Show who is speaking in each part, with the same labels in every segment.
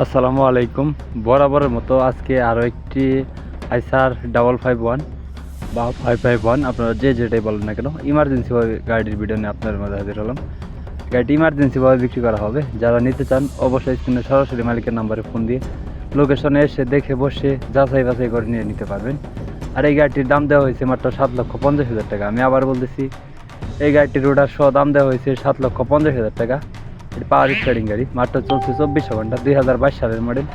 Speaker 1: আসসালামু আলাইকুম। বরাবরের মতো আজকে আরও একটি আইসার ডাবল ফাইভ ওয়ান বা ফাইভ ফাইভ ওয়ান আপনারা যে যেটাই বলেন না কেন ইমার্জেন্সিভাবে গাড়ির ভিডিও নিয়ে আপনাদের মধ্যে হাজির হলাম। গাড়িটি ইমার্জেন্সিভাবে বিক্রি করা হবে। যারা নিতে চান, অবশ্যই স্ক্রিনে সরাসরি মালিকের নাম্বারে ফোন দিয়ে লোকেশনে এসে দেখে বসে যাচাই বাছাই করে নিয়ে নিতে পারবেন। আর এই গাড়িটির দাম দেওয়া হয়েছে মাত্র সাত লক্ষ পঞ্চাশ হাজার টাকা। আমি আবার বলতেছি, এই গাড়িটির ওটার সহ দাম দেওয়া হয়েছে সাত লক্ষ পঞ্চাশ হাজার টাকা। এটি পাওয়ার স্টারিং গাড়ি, মাত্র চলছে চব্বিশশো ঘণ্টা, দুই হাজার বাইশ সালের মডেল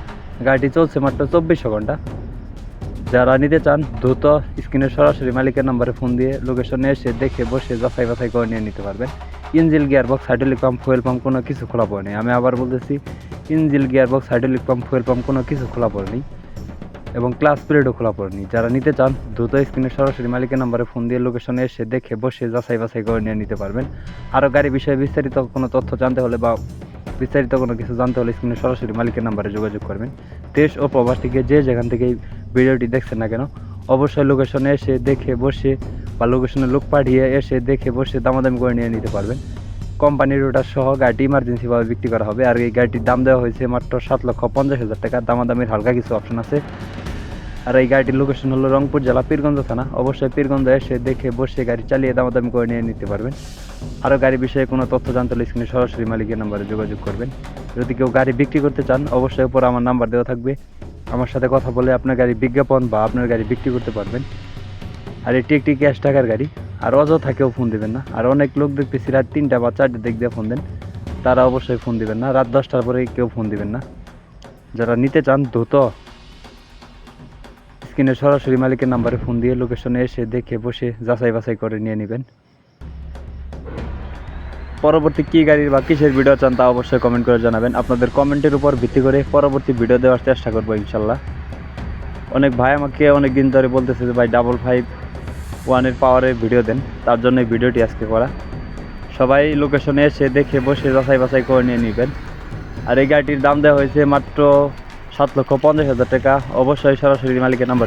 Speaker 1: গাড়িটি চলছে মাত্র চব্বিশশো ঘণ্টা। যারা নিতে চান, দ্রুত স্ক্রিনের সরাসরি মালিকের নাম্বারে ফোন দিয়ে লোকেশনে এসে দেখে বসে যাচাই বাছাই করে নিয়ে নিতে পারবেন। Engine gear box hydraulic pump fuel pump কোনো কিছু খোলা পড়েনি আমি আবার বলতেছি, engine gear box hydraulic pump fuel pump কোনো কিছু খোলা পড়েনি এবং ক্লাস পিরিয়ডও খোলা পড়েনি। যারা নিতে চান, দ্রুত স্ক্রিনে সরাসরি মালিকের নাম্বারে ফোন দিয়ে লোকেশনে এসে দেখে বসে যাচাই বাছাই করে নিয়ে নিতে পারবেন। আরও গাড়ি বিষয়ে বিস্তারিত কোনো তথ্য জানতে হলে বা বিস্তারিত কোনো কিছু জানতে হলে স্ক্রিনে সরাসরি মালিকের নাম্বারে যোগাযোগ করবেন। দেশ ও প্রবাস থেকে যে যেখান থেকে এই ভিডিওটি দেখছেন না কেন, অবশ্যই লোকেশনে এসে দেখে বসে বা লোকেশনে লোক পাঠিয়ে এসে দেখে বসে দামাদামি করে নিয়ে নিতে পারবেন। কোম্পানির ওটা সহ গাড়িটি ইমার্জেন্সিভাবে বিক্রি করা হবে। আর এই গাড়িটির দাম দেওয়া হয়েছে মাত্র সাত লক্ষ পঞ্চাশ হাজার টাকা। দামাদামির হালকা কিছু অপশন আছে। আর এই গাড়িটির লোকেশন হলো রংপুর জেলা পীরগঞ্জ থানা। অবশ্যই পীরগঞ্জ এসে দেখে বসে গাড়ি চালিয়ে দামাদামি করে নিয়ে নিতে পারবেন। আরও গাড়ি বিষয়ে কোনো তথ্য জানতে হলে স্ক্রিনে সরাসরি মালিকের নাম্বারে যোগাযোগ করবেন। যদি কেউ গাড়ি বিক্রি করতে চান, অবশ্যই উপর আমার নাম্বার দেওয়া থাকবে। আমার সাথে কথা বলে আপনার গাড়ি বিজ্ঞাপন বা আপনার গাড়ি বিক্রি করতে পারবেন। আর এটি একটি ক্যাশ টাকার গাড়ি। আর অযথা কেউ ফোন দিবেন না। আর অনেক লোক দেখতেছি রাত তিনটা বা চারটে দিক দিয়ে ফোন দেন, তারা অবশ্যই ফোন দিবেন না। রাত দশটার পরে কেউ ফোন দিবেন না। যারা নিতে চান, দ্রুত স্ক্রিনে সরাসরি মালিকের নাম্বারে ফোন দিয়ে লোকেশনে এসে দেখে, বসে যাচাই বাছাই করে নিয়ে নেবেন। পরবর্তী কী গাড়ির বা কিসের ভিডিও চান তা অবশ্যই কমেন্ট করে জানাবেন। আপনাদের কমেন্টের উপর ভিত্তি করে পরবর্তী ভিডিও দেওয়ার চেষ্টা করব ইনশাল্লাহ। অনেক ভাই আমাকে অনেক দিন ধরে বলতেছে যে, ভাই ডাবল ফাইভ ওয়ানের পাওয়ারে ভিডিও দেন, তার জন্য ভিডিওটি আজকে করা। সবাই লোকেশনে এসে দেখে বসে যাচাই বাছাই করে নিয়ে নেবেন। আর এই গাড়িটির দাম দেওয়া হয়েছে মাত্র সাত লক্ষ পঞ্চাশ হাজার টাকা। অবশ্যই সরাসরি মালিকের নাম্বার